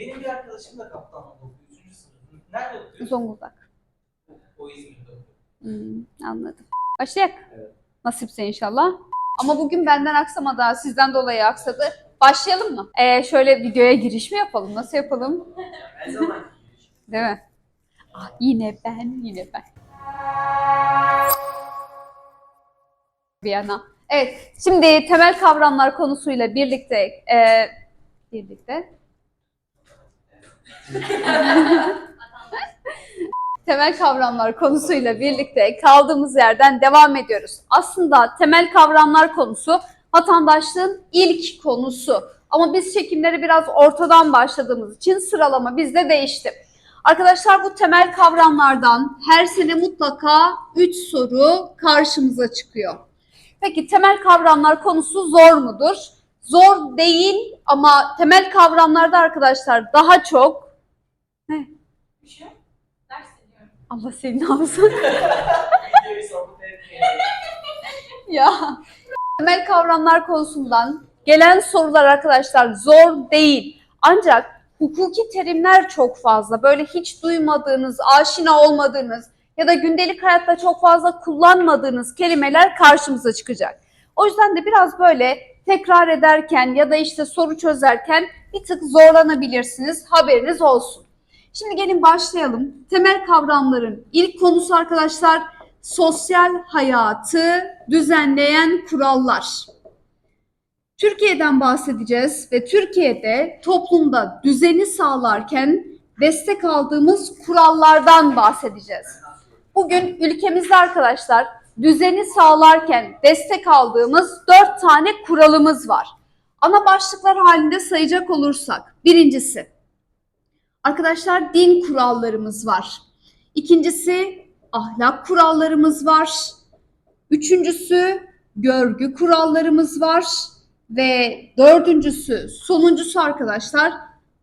Benim bir arkadaşım da kaptanlık okuyor. Üçüncü sınıf. Nerede okuyor? Zonguldak. O İzmir'de okuyor. Hmm, anladım. Başlayak. Evet. Nasipse inşallah. Ama bugün benden aksamadı, ha, sizden dolayı aksadı. Başlayalım mı? Ee, şöyle videoya giriş mi yapalım? Nasıl yapalım? Her zaman giriş. Değil mi? Ah, yine ben, yine ben. Bir yana. Evet, şimdi temel kavramlar konusuyla birlikte e, birlikte temel kavramlar konusuyla birlikte kaldığımız yerden devam ediyoruz. Aslında temel kavramlar konusu vatandaşlığın ilk konusu. Ama biz çekimleri biraz ortadan başladığımız için sıralama bizde değişti. Arkadaşlar bu temel kavramlardan her sene mutlaka 3 soru karşımıza çıkıyor. Peki temel kavramlar konusu zor mudur? Zor değil ama temel kavramlarda arkadaşlar daha çok Bir şey. Ders ediyorum. Allah senin alsın. Ya. Temel kavramlar konusundan gelen sorular arkadaşlar zor değil. Ancak hukuki terimler çok fazla. Böyle hiç duymadığınız, aşina olmadığınız ya da gündelik hayatta çok fazla kullanmadığınız kelimeler karşımıza çıkacak. O yüzden de biraz böyle tekrar ederken ya da işte soru çözerken bir tık zorlanabilirsiniz. Haberiniz olsun. Şimdi gelin başlayalım. Temel kavramların ilk konusu arkadaşlar sosyal hayatı düzenleyen kurallar. Türkiye'den bahsedeceğiz ve Türkiye'de toplumda düzeni sağlarken destek aldığımız kurallardan bahsedeceğiz. Bugün ülkemizde arkadaşlar düzeni sağlarken destek aldığımız dört tane kuralımız var. Ana başlıklar halinde sayacak olursak birincisi arkadaşlar din kurallarımız var. İkincisi ahlak kurallarımız var. Üçüncüsü görgü kurallarımız var. Ve dördüncüsü, sonuncusu arkadaşlar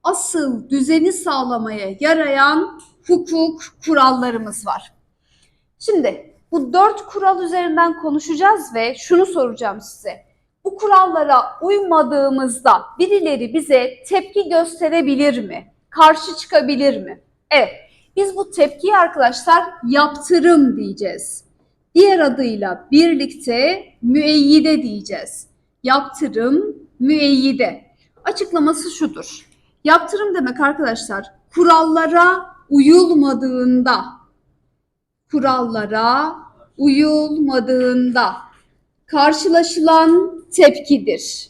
asıl düzeni sağlamaya yarayan hukuk kurallarımız var. Şimdi bu dört kural üzerinden konuşacağız ve şunu soracağım size. Bu kurallara uymadığımızda birileri bize tepki gösterebilir mi? Karşı çıkabilir mi? Evet. Biz bu tepkiyi arkadaşlar yaptırım diyeceğiz. Diğer adıyla birlikte müeyyide diyeceğiz. Yaptırım, müeyyide. Açıklaması şudur. Yaptırım demek arkadaşlar kurallara uyulmadığında, kurallara uyulmadığında karşılaşılan tepkidir.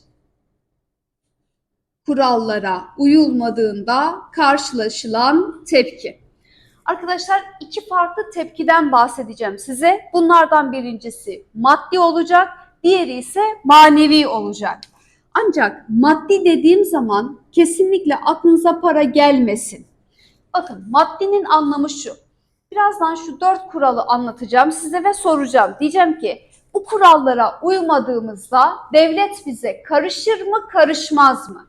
Kurallara uyulmadığında karşılaşılan tepki. Arkadaşlar iki farklı tepkiden bahsedeceğim size. Bunlardan birincisi maddi olacak, diğeri ise manevi olacak. Ancak maddi dediğim zaman kesinlikle aklınıza para gelmesin. Bakın maddinin anlamı şu. Birazdan şu dört kuralı anlatacağım size ve soracağım. Diyeceğim ki bu kurallara uymadığımızda devlet bize karışır mı karışmaz mı?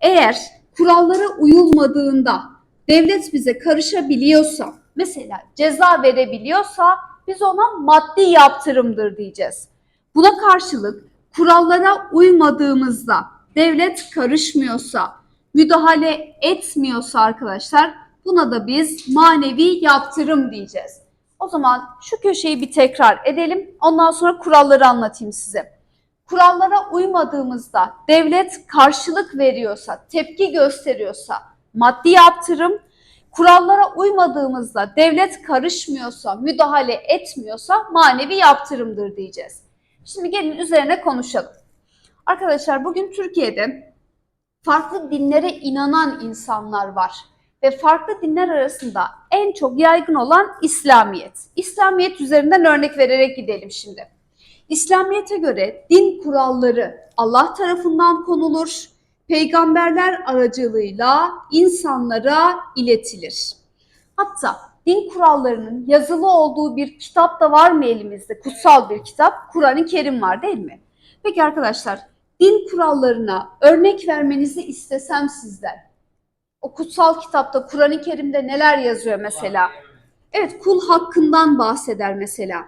Eğer kurallara uyulmadığında devlet bize karışabiliyorsa, mesela ceza verebiliyorsa biz ona maddi yaptırımdır diyeceğiz. Buna karşılık kurallara uymadığımızda devlet karışmıyorsa, müdahale etmiyorsa arkadaşlar buna da biz manevi yaptırım diyeceğiz. O zaman şu köşeyi bir tekrar edelim. Ondan sonra kuralları anlatayım size. Kurallara uymadığımızda devlet karşılık veriyorsa, tepki gösteriyorsa maddi yaptırım, kurallara uymadığımızda devlet karışmıyorsa, müdahale etmiyorsa manevi yaptırımdır diyeceğiz. Şimdi gelin üzerine konuşalım. Arkadaşlar bugün Türkiye'de farklı dinlere inanan insanlar var. Ve farklı dinler arasında en çok yaygın olan İslamiyet. İslamiyet üzerinden örnek vererek gidelim şimdi. İslamiyet'e göre din kuralları Allah tarafından konulur, peygamberler aracılığıyla insanlara iletilir. Hatta din kurallarının yazılı olduğu bir kitap da var mı elimizde? Kutsal bir kitap, Kur'an-ı Kerim var değil mi? Peki arkadaşlar, din kurallarına örnek vermenizi istesem sizden. O kutsal kitapta, Kur'an-ı Kerim'de neler yazıyor mesela? Evet, kul hakkından bahseder mesela.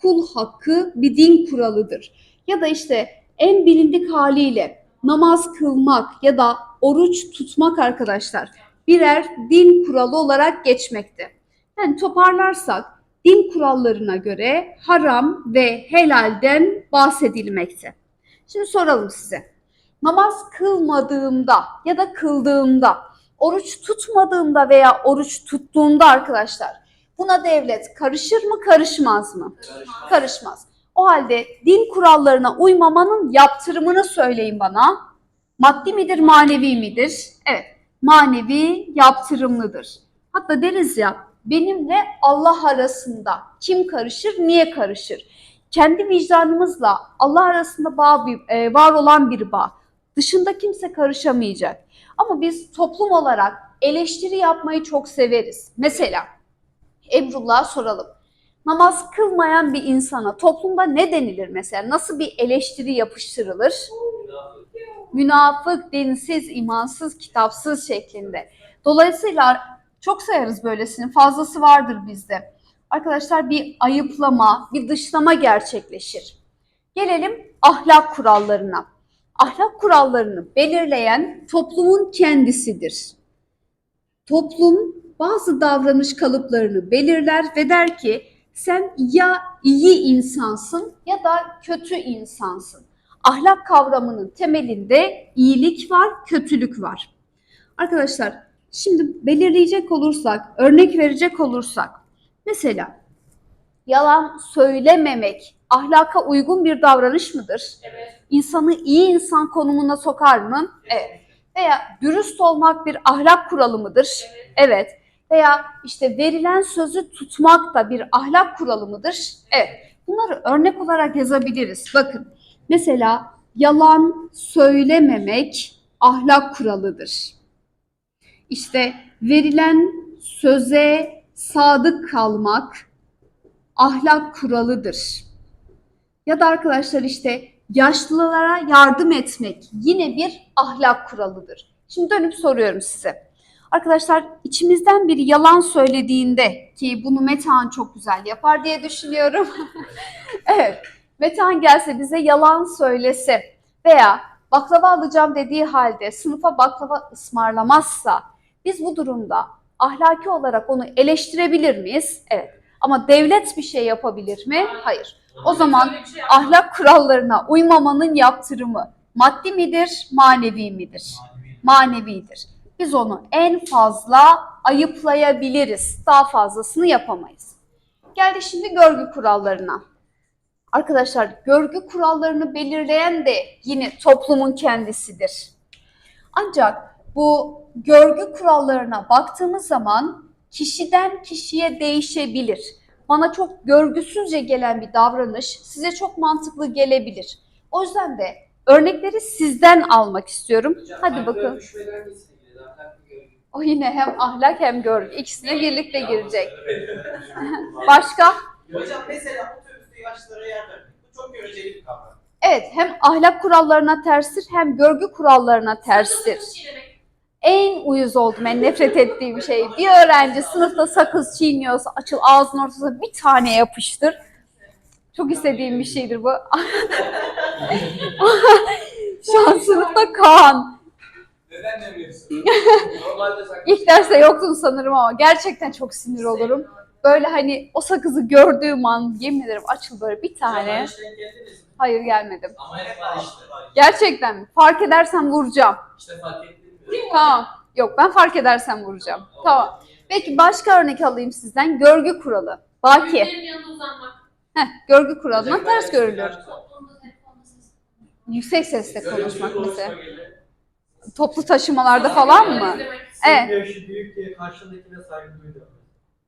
Kul hakkı bir din kuralıdır. Ya da işte en bilindik haliyle namaz kılmak ya da oruç tutmak arkadaşlar birer din kuralı olarak geçmekte. Yani toparlarsak din kurallarına göre haram ve helalden bahsedilmekte. Şimdi soralım size. Namaz kılmadığımda ya da kıldığımda, oruç tutmadığımda veya oruç tuttuğumda arkadaşlar buna devlet karışır mı karışmaz mı? Karışmaz. O halde din kurallarına uymamanın yaptırımını söyleyin bana. Maddi midir, manevi midir? Evet, manevi yaptırımlıdır. Hatta deriz ya, benimle Allah arasında kim karışır, niye karışır? Kendi vicdanımızla Allah arasında bağ, e, var olan bir bağ. Dışında kimse karışamayacak. Ama biz toplum olarak eleştiri yapmayı çok severiz. Mesela Emrullah'a soralım. Namaz kılmayan bir insana toplumda ne denilir mesela? Nasıl bir eleştiri yapıştırılır? Münafık, dinsiz, imansız, kitapsız şeklinde. Dolayısıyla çok sayarız böylesini. Fazlası vardır bizde. Arkadaşlar bir ayıplama, bir dışlama gerçekleşir. Gelelim ahlak kurallarına. Ahlak kurallarını belirleyen toplumun kendisidir. Toplum bazı davranış kalıplarını belirler ve der ki sen ya iyi insansın ya da kötü insansın. Ahlak kavramının temelinde iyilik var, kötülük var. Arkadaşlar şimdi belirleyecek olursak, örnek verecek olursak mesela yalan söylememek ahlaka uygun bir davranış mıdır? Evet. İnsanı iyi insan konumuna sokar mı? Evet. Veya dürüst olmak bir ahlak kuralı mıdır? Evet. Evet. Veya işte verilen sözü tutmak da bir ahlak kuralı mıdır? Evet. Bunları örnek olarak yazabiliriz. Bakın mesela yalan söylememek ahlak kuralıdır. İşte verilen söze sadık kalmak ahlak kuralıdır. Ya da arkadaşlar işte yaşlılara yardım etmek yine bir ahlak kuralıdır. Şimdi dönüp soruyorum size. Arkadaşlar içimizden biri yalan söylediğinde ki bunu Metehan çok güzel yapar diye düşünüyorum. evet. Metehan gelse bize yalan söylese veya baklava alacağım dediği halde sınıfa baklava ısmarlamazsa biz bu durumda ahlaki olarak onu eleştirebilir miyiz? Evet. Ama devlet bir şey yapabilir mi? Hayır. O zaman şey ahlak kurallarına uymamanın yaptırımı maddi midir, manevi midir? Manevidir. Biz onu en fazla ayıplayabiliriz. Daha fazlasını yapamayız. Geldi şimdi görgü kurallarına. Arkadaşlar görgü kurallarını belirleyen de yine toplumun kendisidir. Ancak bu görgü kurallarına baktığımız zaman kişiden kişiye değişebilir. Bana çok görgüsüzce gelen bir davranış size çok mantıklı gelebilir. O yüzden de örnekleri sizden almak istiyorum. Hadi bakın. O yine hem ahlak hem görgü. İkisine birlikte girecek. Başka? Hocam mesela otobüste yaşlılara yer vermek. Bu çok göreceli bir kavram. Evet hem ahlak kurallarına terstir hem görgü kurallarına terstir. En uyuz oldum en nefret ettiğim şey. Bir öğrenci sınıfta sakız çiğniyorsa açıl ağzının ortasına bir tane yapıştır. Çok istediğim bir şeydir bu. Şu an sınıfta Kaan. Neden demiyorsun? İlk derste yoktun sanırım ama gerçekten çok sinir olurum. Böyle hani o sakızı gördüğüm an yemin ederim açıl böyle bir tane. Hayır gelmedim. Ama hep var işte. Gerçekten? Fark edersem vuracağım. İşte fark ettin mi? Tamam. Yok ben fark edersem vuracağım. Tamam. Peki başka örnek alayım sizden. Görgü kuralı. Baki. Büyüklerin yanında uzanmak. Heh, görgü kuralına ters görülür. Toplumda telefonda ses. Yüksek sesle konuşmak Görüşürüz, mesela. Toplu taşımalarda falan mı? Evet. Yaşı büyük diye karşındakine saygı duyuyor.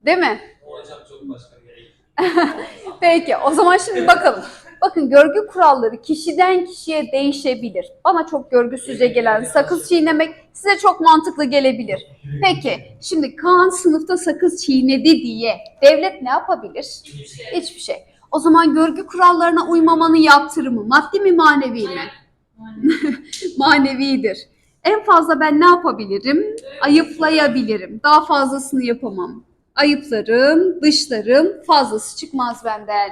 Değil mi? Hocam çok başka bir yere Peki o zaman şimdi bakalım. Bakın görgü kuralları kişiden kişiye değişebilir. Bana çok görgüsüzce gelen sakız çiğnemek size çok mantıklı gelebilir. Peki şimdi Kaan sınıfta sakız çiğnedi diye devlet ne yapabilir? Hiçbir şey. Hiçbir şey. O zaman görgü kurallarına uymamanın yaptırımı maddi mi manevi mi? Manevidir. En fazla ben ne yapabilirim? Ayıplayabilirim. Daha fazlasını yapamam. Ayıplarım, dışlarım, fazlası çıkmaz benden.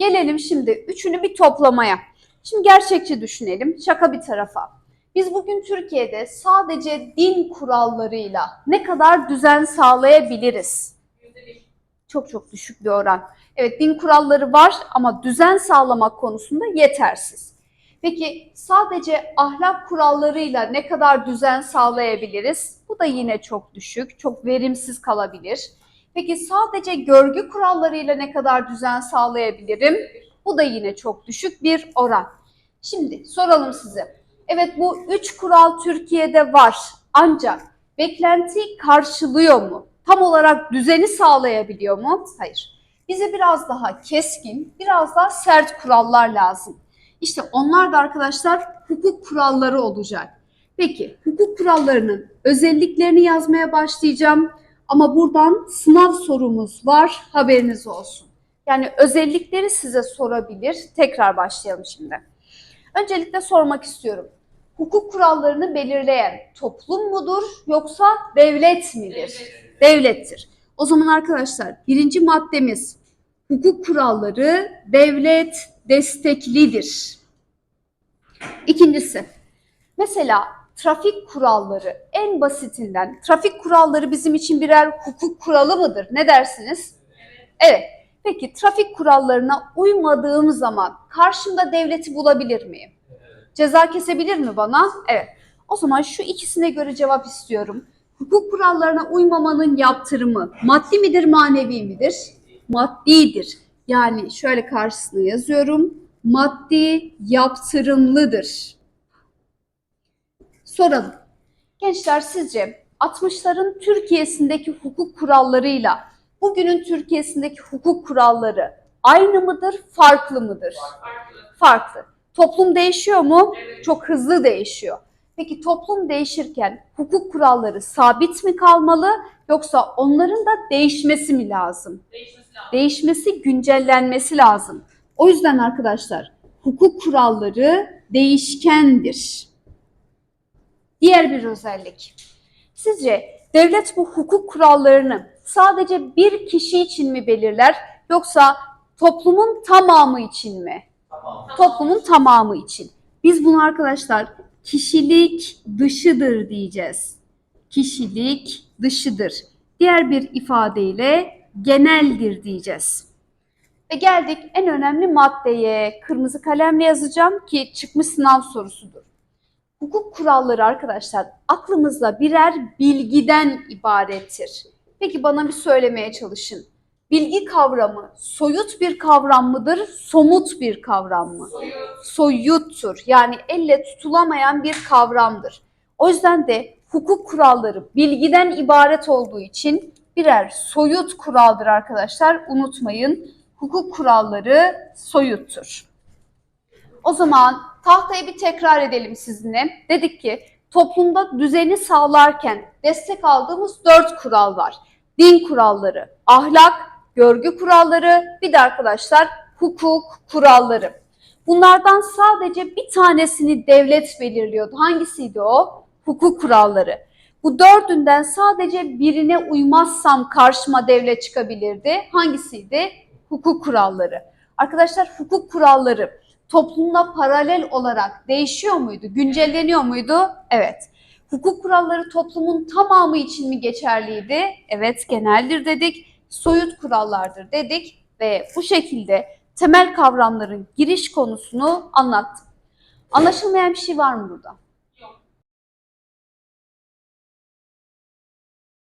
Gelelim şimdi üçünü bir toplamaya. Şimdi gerçekçi düşünelim. Şaka bir tarafa. Biz bugün Türkiye'de sadece din kurallarıyla ne kadar düzen sağlayabiliriz? Çok çok düşük bir oran. Evet din kuralları var ama düzen sağlamak konusunda yetersiz. Peki sadece ahlak kurallarıyla ne kadar düzen sağlayabiliriz? Bu da yine çok düşük, çok verimsiz kalabilir. Peki sadece görgü kurallarıyla ne kadar düzen sağlayabilirim? Bu da yine çok düşük bir oran. Şimdi soralım size. Evet bu üç kural Türkiye'de var ancak beklentiyi karşılıyor mu? Tam olarak düzeni sağlayabiliyor mu? Hayır. Bize biraz daha keskin, biraz daha sert kurallar lazım. İşte onlar da arkadaşlar hukuk kuralları olacak. Peki hukuk kurallarının özelliklerini yazmaya başlayacağım. Ama buradan sınav sorumuz var, haberiniz olsun. Yani özellikleri size sorabilir. Tekrar başlayalım şimdi. Öncelikle sormak istiyorum. Hukuk kurallarını belirleyen toplum mudur yoksa devlet midir? Devlettir. O zaman arkadaşlar birinci maddemiz hukuk kuralları devlet desteklidir. İkincisi mesela trafik kuralları en basitinden trafik kuralları bizim için birer hukuk kuralı mıdır? Ne dersiniz? Evet. Peki trafik kurallarına uymadığım zaman karşımda devleti bulabilir miyim? Ceza kesebilir mi bana? Evet. O zaman şu ikisine göre cevap istiyorum. Hukuk kurallarına uymamanın yaptırımı maddi midir, manevi midir? Maddidir. Yani şöyle karşısına yazıyorum. Maddi yaptırımlıdır. Soralım. Gençler sizce 60'ların Türkiye'sindeki hukuk kurallarıyla bugünün Türkiye'sindeki hukuk kuralları aynı mıdır, farklı mıdır? Farklı. Farklı. Toplum değişiyor mu? Evet. Çok hızlı değişiyor. Peki toplum değişirken hukuk kuralları sabit mi kalmalı yoksa onların da değişmesi mi lazım? Değişmesi lazım. Değişmesi, güncellenmesi lazım. O yüzden arkadaşlar hukuk kuralları değişkendir. Diğer bir özellik. Sizce devlet bu hukuk kurallarını sadece bir kişi için mi belirler yoksa toplumun tamamı için mi? Tamam. toplumun tamamı için. Biz bunu arkadaşlar kişilik dışıdır diyeceğiz. Kişilik dışıdır. Diğer bir ifadeyle geneldir diyeceğiz. Ve geldik en önemli maddeye. Kırmızı kalemle yazacağım ki çıkmış sınav sorusudur. Hukuk kuralları arkadaşlar aklımızda birer bilgiden ibarettir. Peki bana bir söylemeye çalışın. Bilgi kavramı soyut bir kavram mıdır, somut bir kavram mı? Soyut. soyuttur. Yani elle tutulamayan bir kavramdır. O yüzden de hukuk kuralları bilgiden ibaret olduğu için birer soyut kuraldır arkadaşlar. Unutmayın. Hukuk kuralları soyuttur. O zaman tahtayı bir tekrar edelim sizinle. Dedik ki toplumda düzeni sağlarken destek aldığımız dört kural var. Din kuralları, ahlak, görgü kuralları, bir de arkadaşlar hukuk kuralları. Bunlardan sadece bir tanesini devlet belirliyordu. Hangisiydi o? Hukuk kuralları. Bu dördünden sadece birine uymazsam karşıma devlet çıkabilirdi. Hangisiydi? Hukuk kuralları. Arkadaşlar hukuk kuralları toplumla paralel olarak değişiyor muydu? Güncelleniyor muydu? Evet. Hukuk kuralları toplumun tamamı için mi geçerliydi? Evet, geneldir dedik. Soyut kurallardır dedik ve bu şekilde temel kavramların giriş konusunu anlattım. Anlaşılmayan bir şey var mı burada?